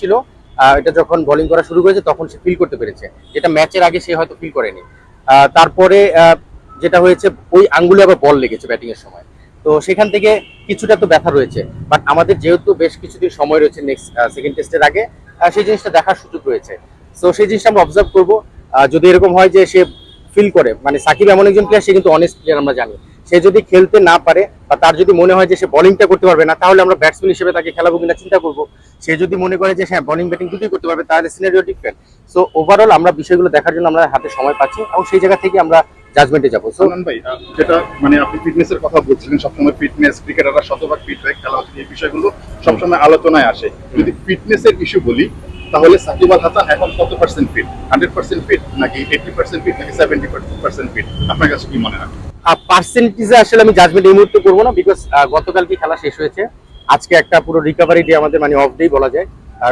ছিল এটা যখন বোলিং করা শুরু করেছে তখন সে ফিল করতে পেরেছে। যেটা ম্যাচের আগে সে হয়তো ফিল করেনি। তারপরে যেটা হয়েছে, ওই আঙ্গুলে আবার বল লেগেছে ব্যাটিং এর সময়। তো সেখান থেকে কিছুটা তো ব্যথা রয়েছে। বাট আমাদের যেহেতু বেশ কিছুদিন সময় রয়েছে নেক্সট সেকেন্ড টেস্টের আগে সেই জিনিসটা দেখার সুযোগ রয়েছে। তো সেই জিনিসটা আমরা অবজার্ভ করব। যদি এরকম হয় যে সে ফিল করে মানে সাকিব এমন একজন প্লেয়ার সে কিন্তু অনেস্ট প্লেয়ার আমরা জানি। সে যদি খেলতে না পারে বা তার যদি মনে হয় যে সে বোলিংটা করতে পারবে না, তাহলে আমরা ব্যাটসম্যান হিসেবে তাকে খেলাবো কিনা চিন্তা করব। সে যদি মনে করে যে হ্যাঁ বোলিং ব্যাটিং দুটোই করতে পারবে, তাহলে সিনারিও ডিফারেন্ট সো ওভারঅল আমরা বিষয়গুলো দেখার জন্য আমরা হাতে সময় পাচ্ছি এবং সেই জায়গা থেকে আমরা জাজমেন্টে যাব। ভাই যেটা মানে আপনি ফিটনেসের কথা বলছিলেন, সবসময় ফিটনেস ক্রিকেটাররা শতভাগ ফিট হয়ে, খেলা হচ্ছে, এই বিষয়গুলো সবসময় আলোচনায় আসে। যদি ফিটনেসের ইস্যু বলি, তাহলে সাকিব আল হাসান এখন কত percent fit hundred percent fit নাকি এইটি পার্সেন্ট ফিট নাকি সেভেন্টি পার্সেন্ট ফিট আপনার কাছে কি মনে হয়? পার্সেন্টেজে আসলে আমি জাজমেন্ট এই মুহূর্তে করব না বিকজ গতকালকে খেলা শেষ হয়েছে। আজকে একটা পুরো রিকভারি ডে আমাদের মানে অফ ডেই বলা যায়।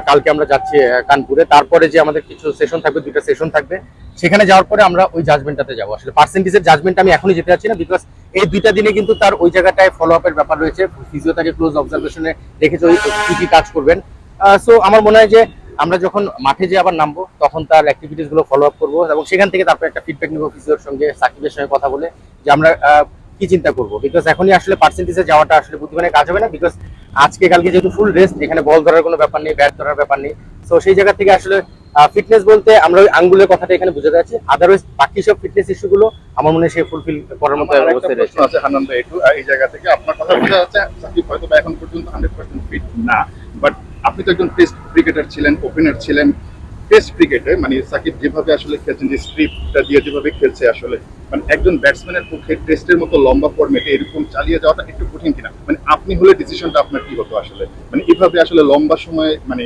কালকে আমরা যাচ্ছি কানপুরে। তারপরে যে আমাদের কিছু সেশন থাকবে, দুইটা সেশন থাকবে, সেখানে যাওয়ার পরে আমরা ওই জাজমেন্টটাতে যাব। আসলে পার্সেন্টেজের জাজমেন্ট আমি এখনই যেতে যাচ্ছি না বিকজ এই দুইটা দিনে কিন্তু তার ওই জায়গাটায় ফলো আপের ব্যাপার রয়েছে। ফিজিও তাকে ক্লোজ অবজারভেশনে রেখেছে ওই কি কি কাজ করবেন সো আমার মনে হয় যে আমরা যখন মাঠে যে আবার নামবো, তখন তার অ্যাক্টিভিটিসগুলো ফলো আপ করব এবং সেখান থেকে তারপর একটা ফিডব্যাক নিবো ফিজিওর সঙ্গে, সাকিবের সঙ্গে কথা বলে। যে আমরা কি চিন্তা করব? বিকজ এখনই আসলে পার্সেন্টেজে যাওয়াটা আসলে বুদ্ধিমানের কাজ হবে না। বিকজ আজকে কালকে যেহেতু ফুল রেস্ট এখানে বল ধরার কোনো ব্যাপার নেই ব্যাট ধরার ব্যাপার নেই। তো সেই জায়গা থেকে আসলে ফিটনেস বলতে আমরা ওই আঙ্গুলের কথাটা এখানে বুঝতে যাচ্ছি। আদারওয়াইজ বাকি সব ফিটনেস ইস্যুগুলো আমার মনে হয় সে ফুলফিল করার মতো অবস্থায় রয়েছে। আছে হান্নান ভাই একটু এই জায়গা থেকে আপনার কথা বোঝা যাচ্ছে। সাকিব হয়তো এখন পর্যন্ত হান্ড্রেড পার্সেন্ট ফিট না। বাট আপনি তো একজন টেস্ট ক্রিকেটার ছিলেন ওপেনার ছিলেন। টেস্ট ক্রিকেটে মানে সাকিব যেভাবে আসলে খেলছেন যে স্ট্রিপটা দিয়ে যেভাবে খেলছে আসলে। মানে একজন ব্যাটসম্যানের পক্ষে টেস্টের মতো লম্বা ফর্মেটে এরকম চালিয়ে যাওয়াটা একটু কঠিন কিনা? মানে আপনি হলে ডিসিশনটা আপনার কি হতো আসলে? মানে এভাবে আসলে লম্বা সময় মানে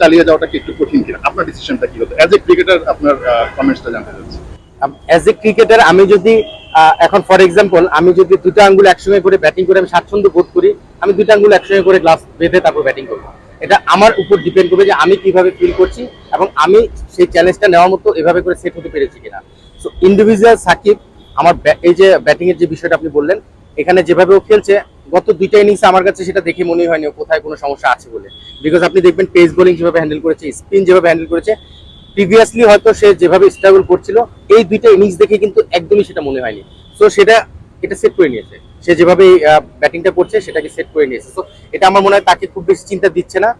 চালিয়ে যাওয়াটা একটু কঠিন কিনা? আপনার ডিসিশনটা কি হতো? অ্যাজ এ ক্রিকেটার আপনার কমেন্টসটা জানতে চাচ্ছি। অ্যাজ এ ক্রিকেটার আমি যদি এখন ফর এক্সাম্পল আমি যদি দুটো আঙ্গুল একসঙ্গে করে ব্যাটিং করে আমি স্বাচ্ছন্দ্য বোধ করি, আমি দুটো আঙ্গুল একসঙ্গে করে গ্লাস বেঁধে তারপর ব্যাটিং করব। এটা আমার উপর ডিপেন্ড করবে যে আমি কীভাবে ফিল করছি এবং আমি সেই চ্যালেঞ্জটা নেওয়ার মতো এভাবে করে সেট হতে পেরেছি কিনা। ইন্ডিভিজুয়াল সাকিব, আমার এই যে ব্যাটিং এর যে বিষয়টা আপনি বললেন, এখানে যেভাবে ও খেলছে, গত দুইটা ইনিংস আমার কাছে সেটা দেখে মনে হয়নি কোথায় কোনো সমস্যা আছে বলে। বিকজ আপনি দেখবেন পেস বোলিং যেভাবে হ্যান্ডেল করেছে স্পিন যেভাবে হ্যান্ডেল করেছে প্রিভিয়াসলি হয়তো সে যেভাবে স্ট্রাগল করছিল, এই দুইটা ইনিংস দেখে কিন্তু একদমই সেটা মনে হয়নি। সো সেটা, এটা সেট করে নিয়েছে। সে যেভাবে ব্যাটিংটা করছে, সেটাকে সেট করে নিয়েছে। সো এটা আমার মনে হয় তাকে খুব বেশি চিন্তা দিচ্ছে না।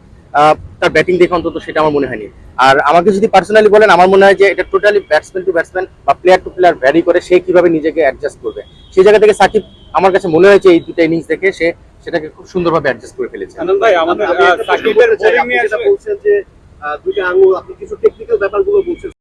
তার ব্যাটিং দেখে অন্তত সেটা আমার মনে হয়নি। আর আমাকে যদি পার্সোনালি বলেন আমার মনে হয় যে এটা টোটালি ব্যাটসম্যান টু ব্যাটসম্যান বা প্লেয়ার টু প্লেয়ার ভ্যারি করে সে কীভাবে নিজেকে অ্যাডজাস্ট করবে। সেই জায়গা থেকে সাকিব আমার কাছে মনে হয়েছে এই দুটো ইনিংস দেখে সে সেটাকে খুব সুন্দরভাবে অ্যাডজাস্ট করে ফেলেছে। আনন্দ ভাই আমাদের সাকিবের বোলিং নিয়ে যেটা বলছেন যে দুটো দুইটা আঙুল আপনি কিছু টেকনিক্যাল ব্যাপারগুলো বলছেন